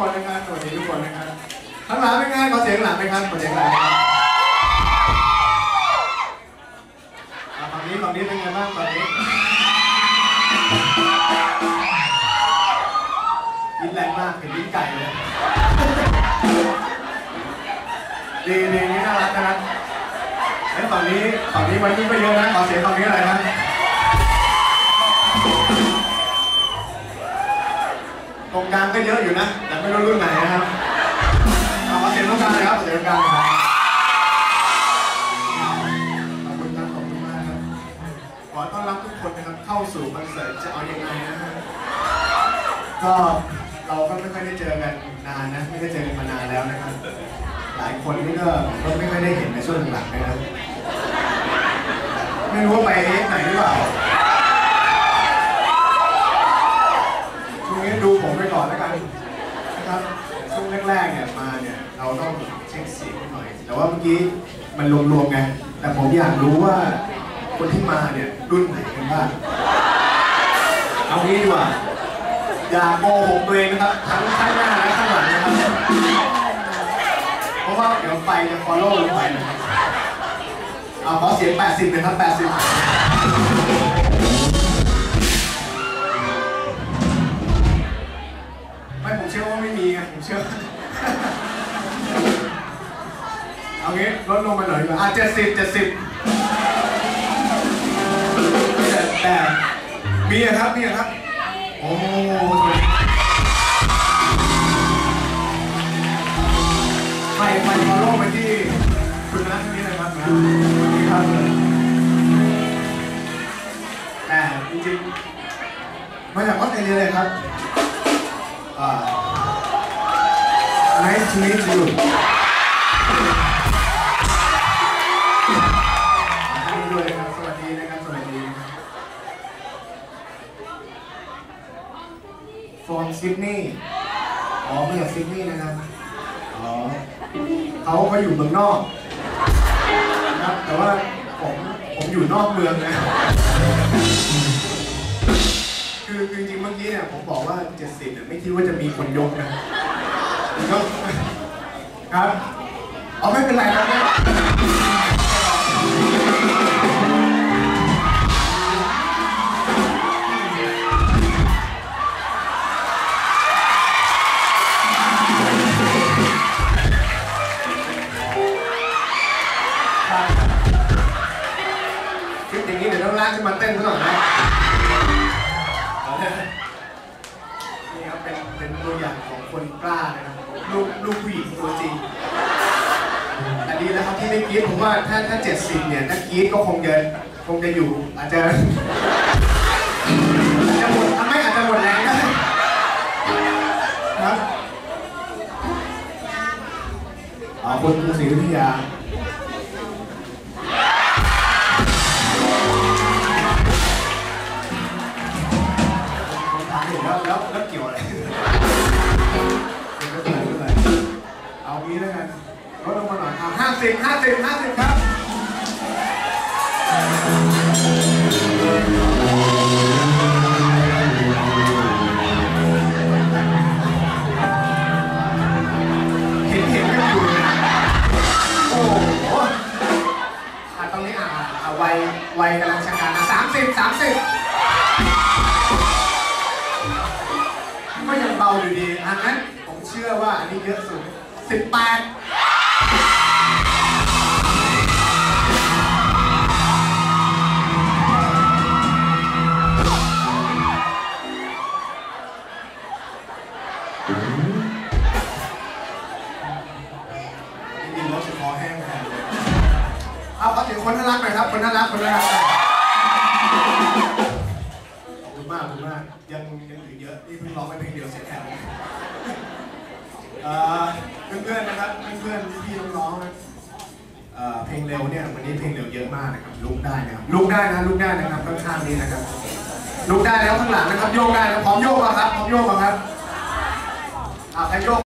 วัสดีทุกคนนะครับข้างหลังเป็นไงขอเสียงหลังไหมครับขอเสียงหลังฝั่งนี้ฝั่งนี้เป็นไงบ้างฝั่งนี้ยิ้มแรงมากเห็นยิ้มไก่เลยดีดีนี่น่ารักนะครับไอ้ฝั่งนี้ฝั่งนี้วันนี้ไม่เยอะนะขอเสียงฝั่งนี้ ก็เราก็ไม่ค่อยได้เจอกันนานนะ ไม่ได้เจอกันมานานแล้วนะครับ หลายคนนี่ก็ก็ไม่ค่อยได้เห็นในช่วงหลังๆนะครับไม่รู้ว่าไปไหนหรือเปล่าช่วงนี้ดูผมไปก่อนแล้วกันนะครับช่วงแรกๆเนี่ยมาเนี่ยเราต้องเช็คเสียงหน่อย แต่ว่าเมื่อกี้มันรวมๆไงแต่ผมอยากรู้ว่าคนที่มาเนี่ยรุ่นไหนกันบ้างเอางี้ดีกว่า อย่าโกหกตัวเองนะครับทั้งข้างหน้าและข้างหลังนะครับเพราะว่าเดี๋ยวไฟจะ follow ลงไปนะครับเอาขอเสียง 80นะครับ 80 ไม่ผมเชื่อว่าไม่มีไงผมเชื่อ เอางี้ลดลงมาหน่อยดีกว่าอะเจ็ดสิบเจ็ดสิบแต่แต่มีครับ มีครับ ไปไปฟอลโล่ไปที่คุณนัทนี่เลยครับนะนี่ครับแต่จริงๆมาจากออสเตรเลียเลยครับอ่า nice to meet you from Sydney อ๋อมาจากซิดนีย์นะครับอ๋อเขาเขาอยู่เมืองนอกนะครับแต่ว่าผมผมอยู่นอกเมืองนะ คือคือจริงๆเมื่อกี้เนี่ยผมบอกว่า 70เนี่ยไม่คิดว่าจะมีคนยกนะยกครับ เอาไม่เป็นไรครับ น้องลากขึ้นมาเต้นซะหน่อยนะนี่ครับเป็นเป็นตัวอย่างของคนกล้านะครับลูกลูกผู้หญิงตัวจริงแต่ดีแล้วครับที่ไม่กรีดผมว่าถ้าถ้าเจ็ดสิบเนี่ยถ้ากรีดก็คงจะคงจะอยู่ อาจจะอาจจะหมดอะไม่อาจจะหมดแรงได้ครับอ๋อคุณคุณศรีวิทยา สิบห้าสิบห้าสิบครับเห็นเห็นกันอยู่นโอ้โหอะตรงนี้อะอะอะวัยวัยกำลังชะกันอะสามสิบสามสิบก็ยังเบาอยู่ดีอันนั้นผมเชื่อว่าอันนี้เยอะสุด18ดี คนน่ารักหน่อยครับ คนน่ารัก คนน่ารักขอบคุณมากขอบคุณมาก ยังยังเหลือเยอะ นี่เพิ่งร้องไปเพลงเดียวเสร็จแล้วเพื่อนๆนะครับ เพื่อนๆพี่ๆน้องๆนะเพลงเร็วเนี่ยวันนี้เพลงเร็วเยอะมากนะครับลุกได้นะครับลุกได้นะลุกได้นะครับข้างๆนี้นะครับลุกได้แล้วข้างหลังนะครับโยกได้นะพร้อมโยกป่ะครับพร้อมโยกป่ะครับอ่าใครโยก